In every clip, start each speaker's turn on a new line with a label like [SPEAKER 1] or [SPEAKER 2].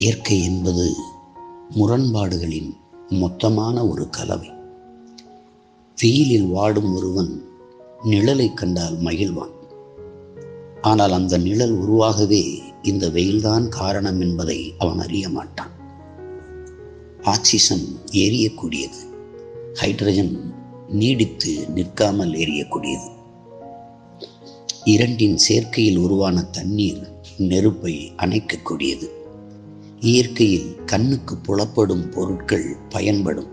[SPEAKER 1] இயற்கை என்பது முரண்பாடுகளின் மொத்தமான ஒரு கலவை. வெயிலில் வாடும் ஒருவன் நிழலை கண்டால் மகிழ்வான். ஆனால் அந்த நிழல் உருவாகவே இந்த வெயில்தான் காரணம் என்பதை அவன் அறிய மாட்டான். ஆக்சிஜன் எரியக்கூடியது ஹைட்ரஜன் நீடித்து நிற்காமல் எரியக்கூடியது இரண்டின் சேர்க்கையில் உருவான தண்ணீர் நெருப்பை அணைக்கக்கூடியது. இயற்கையில் கண்ணுக்கு புலப்படும் பொருட்கள் பயன்படும்.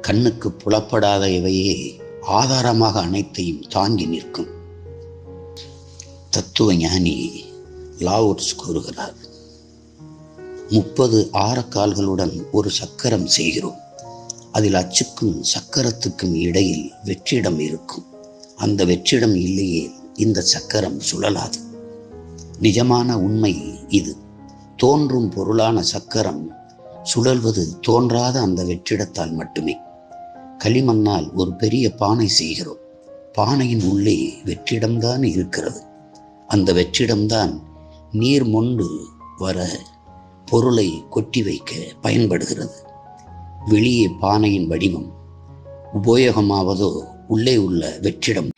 [SPEAKER 1] கண்ணுக்கு புலப்படாத இவையே ஆதாரமாக அனைத்தையும் தாங்கி நிற்கும். தத்துவ ஞானி லாவுட்ஸ் கூறுகிறார் முப்பது ஆரக்கால்களுடன் ஒரு சக்கரம் செய்கிறோம். அதில் அச்சுக்கும் சக்கரத்துக்கும் இடையில் வெற்றிடம் இருக்கும். அந்த வெற்றிடம் இல்லையே இந்த சக்கரம் சுழலாது. நிஜமான உண்மை இது. தோன்றும் பொருளான சக்கரம் சுழல்வது தோன்றாத அந்த வெற்றிடத்தால் மட்டுமே. களிமண்ணால் ஒரு பெரிய பானை செய்கிறோம். பானையின் உள்ளே வெற்றிடம்தான் இருக்கிறது. அந்த வெற்றிடம்தான் நீர் மொண்டு வர பொருளை கொட்டி வைக்க பயன்படுகிறது. வெளியே பானையின் வடிவம் உபயோகமாவதோ உள்ளே உள்ள வெற்றிடம்.